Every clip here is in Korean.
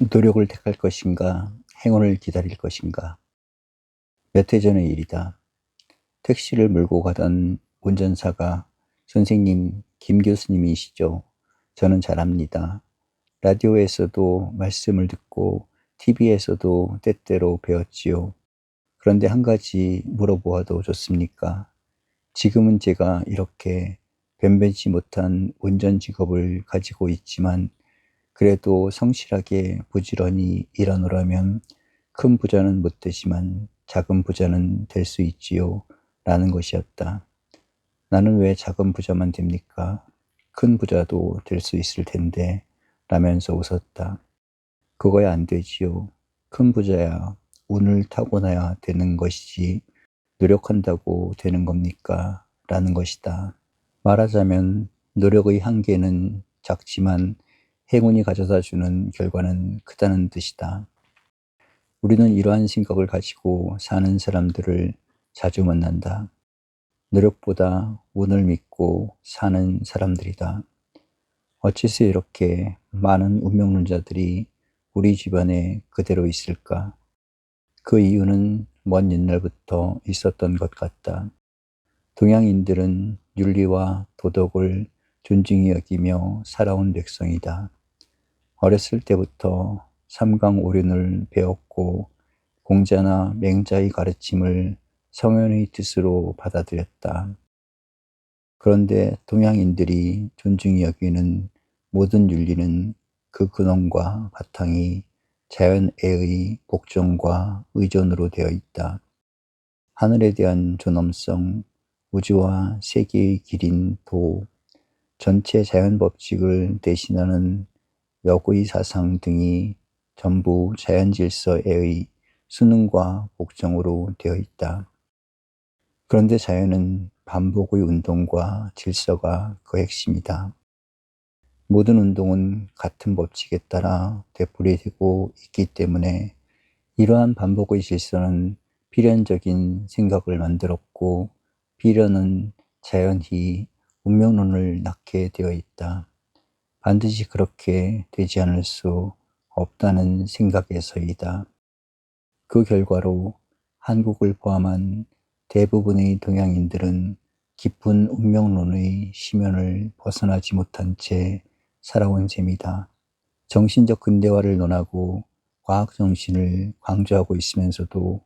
노력을 택할 것인가, 행운을 기다릴 것인가. 몇 해 전의 일이다. 택시를 몰고 가던 운전사가 선생님, 김 교수님이시죠? 저는 잘 압니다. 라디오에서도 말씀을 듣고 TV에서도 때때로 배웠지요. 그런데 한 가지 물어보아도 좋습니까? 지금은 제가 이렇게 변변치 못한 운전 직업을 가지고 있지만 그래도 성실하게 부지런히 일하노라면 큰 부자는 못 되지만 작은 부자는 될 수 있지요. 라는 것이었다. 나는 왜 작은 부자만 됩니까? 큰 부자도 될 수 있을 텐데 라면서 웃었다. 그거야 안 되지요. 큰 부자야 운을 타고나야 되는 것이지 노력한다고 되는 겁니까? 라는 것이다. 말하자면 노력의 한계는 작지만 행운이 가져다 주는 결과는 크다는 뜻이다. 우리는 이러한 생각을 가지고 사는 사람들을 자주 만난다. 노력보다 운을 믿고 사는 사람들이다. 어째서 이렇게 많은 운명론자들이 우리 집안에 그대로 있을까? 그 이유는 먼 옛날부터 있었던 것 같다. 동양인들은 윤리와 도덕을 존중히 여기며 살아온 백성이다. 어렸을 때부터 삼강오륜을 배웠고 공자나 맹자의 가르침을 성현의 뜻으로 받아들였다. 그런데 동양인들이 존중히 여기는 모든 윤리는 그 근원과 바탕이 자연애의 복종과 의존으로 되어 있다. 하늘에 대한 존엄성, 우주와 세계의 길인 도, 전체 자연 법칙을 대신하는 역의 사상 등이 전부 자연 질서의 수능과 복종으로 되어 있다. 그런데 자연은 반복의 운동과 질서가 그 핵심이다. 모든 운동은 같은 법칙에 따라 되풀이되고 있기 때문에 이러한 반복의 질서는 필연적인 생각을 만들었고 필연은 자연히 운명론을 낳게 되어 있다. 반드시 그렇게 되지 않을 수 없다는 생각에서이다. 그 결과로 한국을 포함한 대부분의 동양인들은 깊은 운명론의 심연을 벗어나지 못한 채 살아온 셈이다. 정신적 근대화를 논하고 과학 정신을 강조하고 있으면서도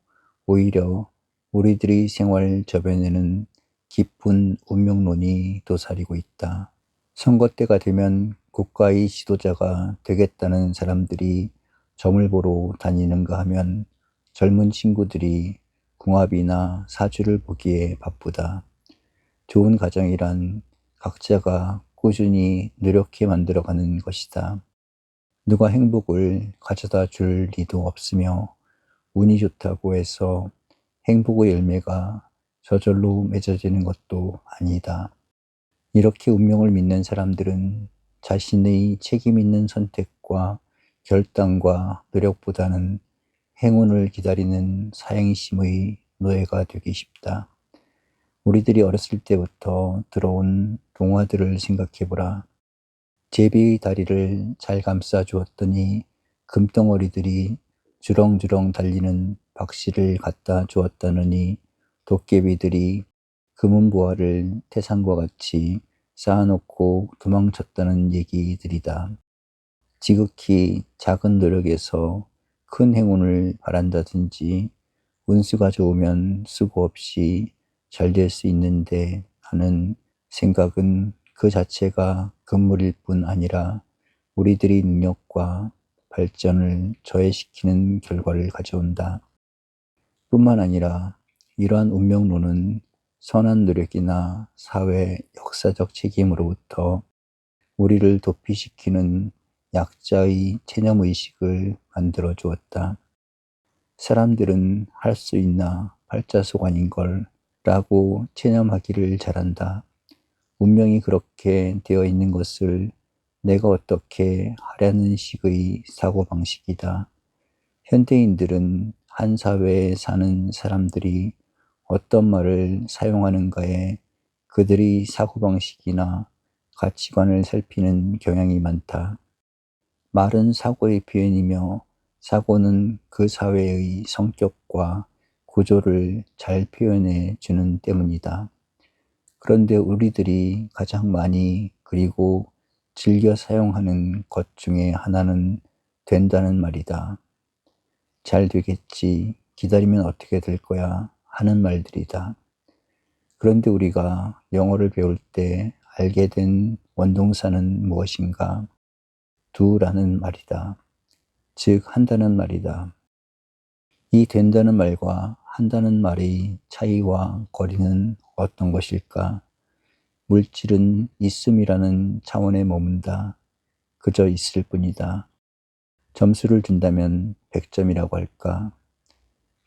오히려 우리들의 생활 저변에는 깊은 운명론이 도사리고 있다. 선거 때가 되면 국가의 지도자가 되겠다는 사람들이 점을 보러 다니는가 하면 젊은 친구들이 궁합이나 사주를 보기에 바쁘다. 좋은 가정이란 각자가 꾸준히 노력해 만들어가는 것이다. 누가 행복을 가져다 줄 리도 없으며 운이 좋다고 해서 행복의 열매가 저절로 맺어지는 것도 아니다. 이렇게 운명을 믿는 사람들은 자신의 책임 있는 선택과 결단과 노력보다는 행운을 기다리는 사행심의 노예가 되기 쉽다. 우리들이 어렸을 때부터 들어온 동화들을 생각해보라. 제비의 다리를 잘 감싸 주었더니 금덩어리들이 주렁주렁 달리는 박씨를 갖다 주었다느니 도깨비들이 금은보화를 태산과 같이 쌓아놓고 도망쳤다는 얘기들이다. 지극히 작은 노력에서 큰 행운을 바란다든지 운수가 좋으면 수고 없이 잘 될 수 있는데 하는 생각은 그 자체가 금물일 뿐 아니라 우리들의 능력과 발전을 저해시키는 결과를 가져온다. 뿐만 아니라 이러한 운명론은 선한 노력이나 사회 역사적 책임으로부터 우리를 도피시키는 약자의 체념의식을 만들어 주었다. 사람들은 할 수 있나 팔자소관인 걸 라고 체념하기를 잘한다. 운명이 그렇게 되어 있는 것을 내가 어떻게 하려는 식의 사고방식이다. 현대인들은 한 사회에 사는 사람들이 어떤 말을 사용하는가에 그들의 사고방식이나 가치관을 살피는 경향이 많다. 말은 사고의 표현이며 사고는 그 사회의 성격과 구조를 잘 표현해 주는 때문이다. 그런데 우리들이 가장 많이 그리고 즐겨 사용하는 것 중에 하나는 된다는 말이다. 잘 되겠지, 기다리면 어떻게 될 거야 하는 말들이다. 그런데 우리가 영어를 배울 때 알게 된 원동사는 무엇인가? 두라는 말이다. 즉, 한다는 말이다. 이 된다는 말과 한다는 말의 차이와 거리는 어떤 것일까? 물질은 있음이라는 차원에 머문다. 그저 있을 뿐이다. 점수를 준다면 100점이라고 할까?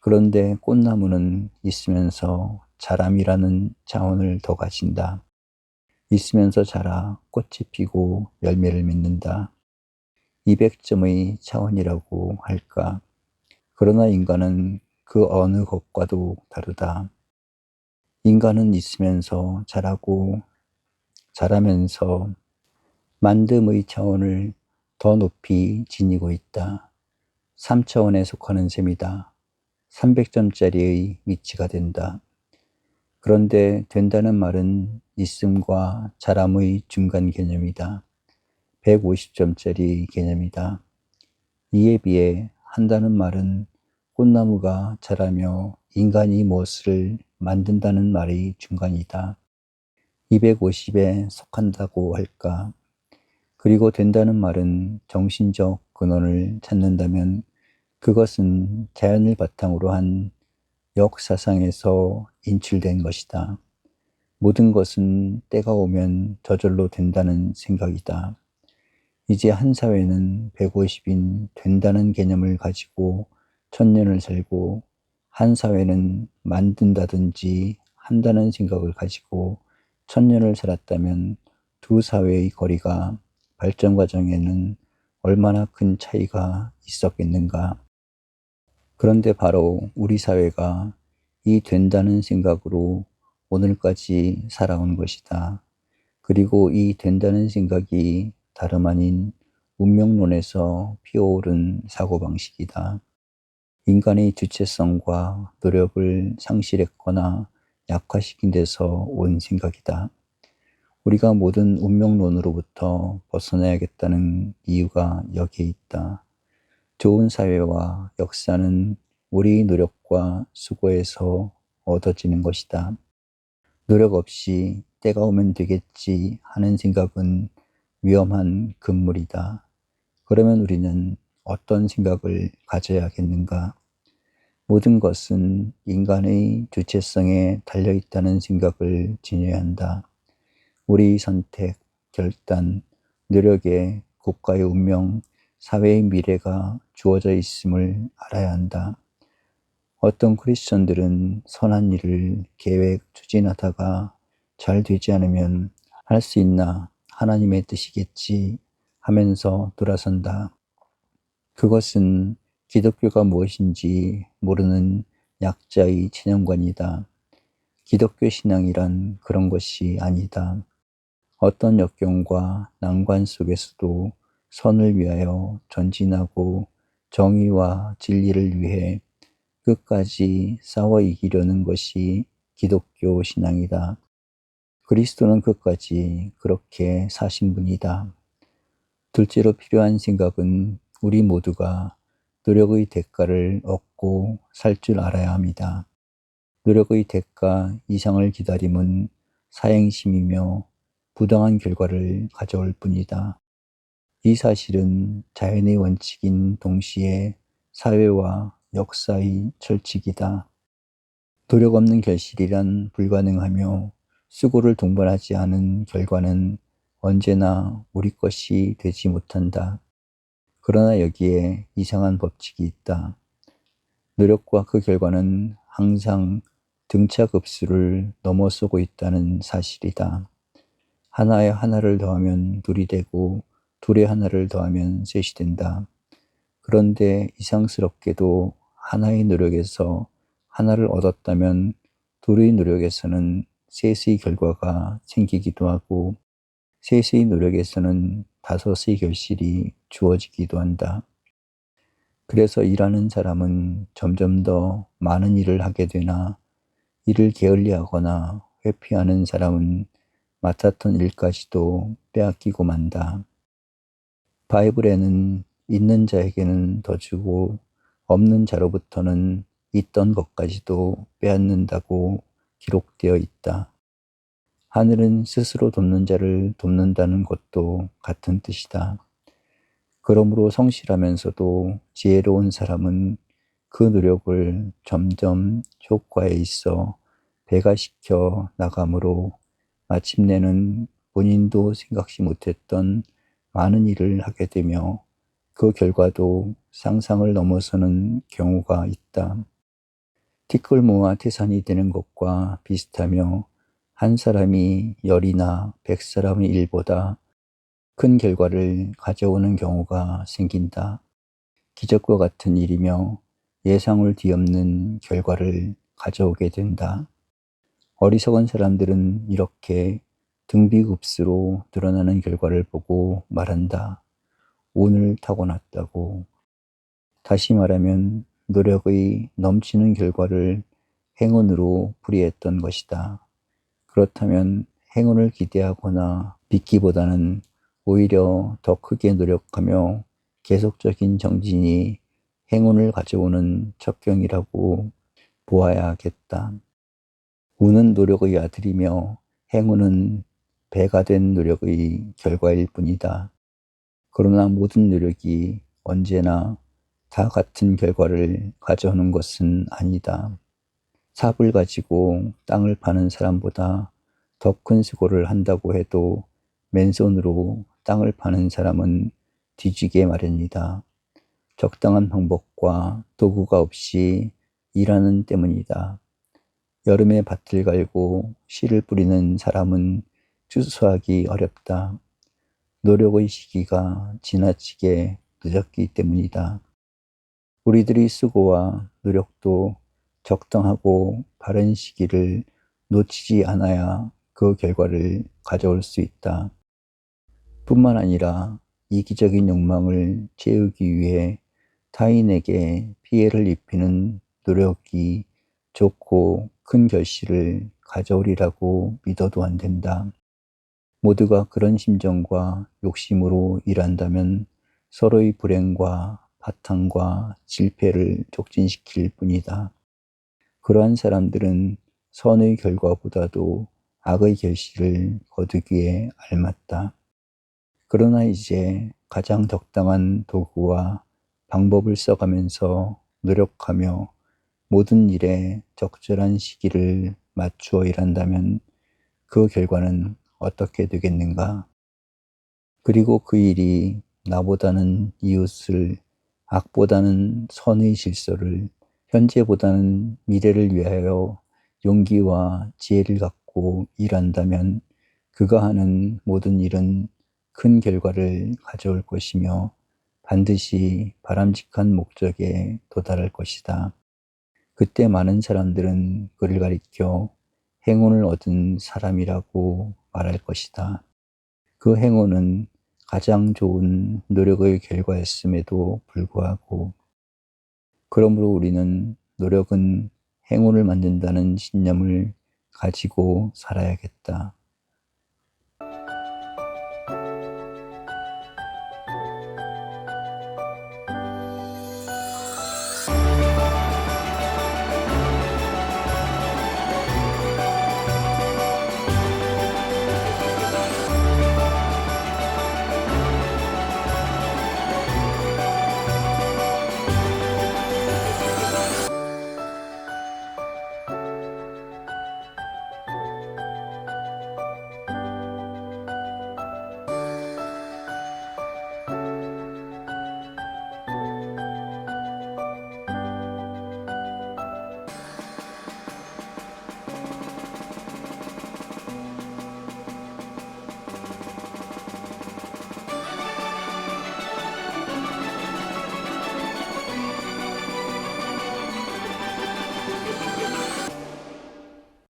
그런데 꽃나무는 있으면서 자람이라는 차원을 더 가진다. 있으면서 자라 꽃이 피고 열매를 맺는다. 200점의 차원이라고 할까? 그러나 인간은 그 어느 것과도 다르다. 인간은 있으면서 자라고 자라면서 만듦의 차원을 더 높이 지니고 있다. 3차원에 속하는 셈이다. 300점짜리의 위치가 된다. 그런데 된다는 말은 있음과 자람의 중간 개념이다. 150점짜리 개념이다. 이에 비해 한다는 말은 꽃나무가 자라며 인간이 무엇을 만든다는 말의 중간이다. 250에 속한다고 할까? 그리고 된다는 말은 정신적 근원을 찾는다면 그것은 자연을 바탕으로 한 역사상에서 인출된 것이다. 모든 것은 때가 오면 저절로 된다는 생각이다. 이제 한 사회는 150인 된다는 개념을 가지고 천년을 살고 한 사회는 만든다든지 한다는 생각을 가지고 천년을 살았다면 두 사회의 거리가 발전 과정에는 얼마나 큰 차이가 있었겠는가. 그런데 바로 우리 사회가 이 된다는 생각으로 오늘까지 살아온 것이다. 그리고 이 된다는 생각이 다름 아닌 운명론에서 피어오른 사고방식이다. 인간의 주체성과 노력을 상실했거나 약화시킨 데서 온 생각이다. 우리가 모든 운명론으로부터 벗어나야겠다는 이유가 여기에 있다. 좋은 사회와 역사는 우리 노력과 수고에서 얻어지는 것이다. 노력 없이 때가 오면 되겠지 하는 생각은 위험한 금물이다. 그러면 우리는 어떤 생각을 가져야겠는가? 모든 것은 인간의 주체성에 달려 있다는 생각을 지녀야 한다. 우리 선택, 결단, 노력에 국가의 운명, 사회의 미래가 주어져 있음을 알아야 한다. 어떤 크리스천들은 선한 일을 계획, 추진하다가 잘 되지 않으면 할 수 있나 하나님의 뜻이겠지 하면서 돌아선다. 그것은 기독교가 무엇인지 모르는 약자의 체념관이다. 기독교 신앙이란 그런 것이 아니다. 어떤 역경과 난관 속에서도 선을 위하여 전진하고 정의와 진리를 위해 끝까지 싸워 이기려는 것이 기독교 신앙이다. 그리스도는 끝까지 그렇게 사신 분이다. 둘째로 필요한 생각은 우리 모두가 노력의 대가를 얻고 살 줄 알아야 합니다. 노력의 대가 이상을 기다림은 사행심이며 부당한 결과를 가져올 뿐이다. 이 사실은 자연의 원칙인 동시에 사회와 역사의 철칙이다. 노력 없는 결실이란 불가능하며 수고를 동반하지 않은 결과는 언제나 우리 것이 되지 못한다. 그러나 여기에 이상한 법칙이 있다. 노력과 그 결과는 항상 등차급수를 넘어서고 있다는 사실이다. 하나에 하나를 더하면 둘이 되고 둘에 하나를 더하면 셋이 된다. 그런데 이상스럽게도 하나의 노력에서 하나를 얻었다면 둘의 노력에서는 셋의 결과가 생기기도 하고 셋의 노력에서는 다섯의 결실이 주어지기도 한다. 그래서 일하는 사람은 점점 더 많은 일을 하게 되나 일을 게을리하거나 회피하는 사람은 맡았던 일까지도 빼앗기고 만다. 바이블에는 있는 자에게는 더 주고 없는 자로부터는 있던 것까지도 빼앗는다고 기록되어 있다. 하늘은 스스로 돕는 자를 돕는다는 것도 같은 뜻이다. 그러므로 성실하면서도 지혜로운 사람은 그 노력을 점점 효과에 있어 배가시켜 나가므로 마침내는 본인도 생각지 못했던 많은 일을 하게 되며 그 결과도 상상을 넘어서는 경우가 있다. 티끌 모아 태산이 되는 것과 비슷하며 한 사람이 열이나 백 사람의 일보다 큰 결과를 가져오는 경우가 생긴다. 기적과 같은 일이며 예상을 뒤엎는 결과를 가져오게 된다. 어리석은 사람들은 이렇게 등비급수로 드러나는 결과를 보고 말한다. 운을 타고났다고. 다시 말하면 노력의 넘치는 결과를 행운으로 풀이했던 것이다. 그렇다면 행운을 기대하거나 빚기보다는 오히려 더 크게 노력하며 계속적인 정진이 행운을 가져오는 첩경이라고 보아야 하겠다. 운은 노력의 아들이며 행운은 배가 된 노력의 결과일 뿐이다. 그러나 모든 노력이 언제나 다 같은 결과를 가져오는 것은 아니다. 삽을 가지고 땅을 파는 사람보다 더 큰 수고를 한다고 해도 맨손으로 땅을 파는 사람은 뒤지게 마련이다. 적당한 방법과 도구가 없이 일하는 때문이다. 여름에 밭을 갈고 씨를 뿌리는 사람은 추수하기 어렵다. 노력의 시기가 지나치게 늦었기 때문이다. 우리들이 수고와 노력도 적당하고 바른 시기를 놓치지 않아야 그 결과를 가져올 수 있다. 뿐만 아니라 이기적인 욕망을 채우기 위해 타인에게 피해를 입히는 노력이 좋고 큰 결실을 가져오리라고 믿어도 안 된다. 모두가 그런 심정과 욕심으로 일한다면 서로의 불행과 파탄과 실패를 촉진시킬 뿐이다. 그러한 사람들은 선의 결과보다도 악의 결실을 거두기에 알맞다. 그러나 이제 가장 적당한 도구와 방법을 써가면서 노력하며 모든 일에 적절한 시기를 맞추어 일한다면 그 결과는 어떻게 되겠는가? 그리고 그 일이 나보다는 이웃을, 악보다는 선의 질서를, 현재보다는 미래를 위하여 용기와 지혜를 갖고 일한다면 그가 하는 모든 일은 큰 결과를 가져올 것이며 반드시 바람직한 목적에 도달할 것이다. 그때 많은 사람들은 그를 가리켜 행운을 얻은 사람이라고 말할 것이다. 그 행운은 가장 좋은 노력의 결과였음에도 불구하고 그러므로 우리는 노력은 행운을 만든다는 신념을 가지고 살아야겠다.